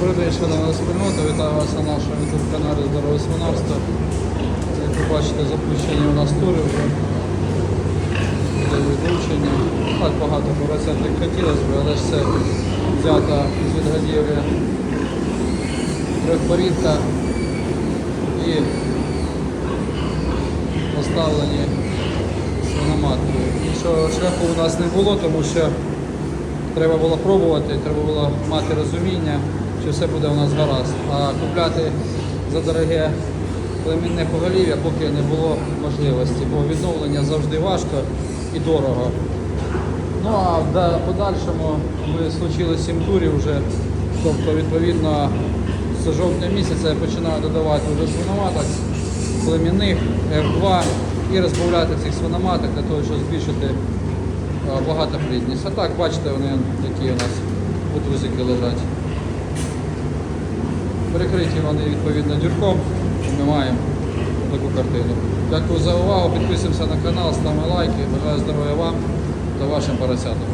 Добрий день, шановна спільнота. Вітаю вас на нашому youtube каналі Здорове свинарство. Як ви бачите, запущені у нас тури вже. Відлучення. Так багато поросят хотілося б, але ж це взято з відгодівлі трьохпорідка і поставлені свиноматки. Іншого шляху у нас не було, тому що Треба було пробувати, треба було мати розуміння, що все буде у нас гаразд. А купляти за дороге племінне поголів'я поки не було можливості, бо відновлення завжди важко і дорого. Ну а в подальшому ми случили сім турів вже. Тобто, відповідно, з жовтня місяця я починаю додавати вже свиноматок племінних F2 і розбавляти цих свиноматок для того, щоб збільшити а, багатоплідність. А так, бачите, вони такі у нас бутузики лежать. Перекриті вони відповідно дюрком. Ми маємо таку картину. Дякую за увагу. Підписуємося на канал, ставимо лайки. Бажаю здоров'я вам та вашим поросятам.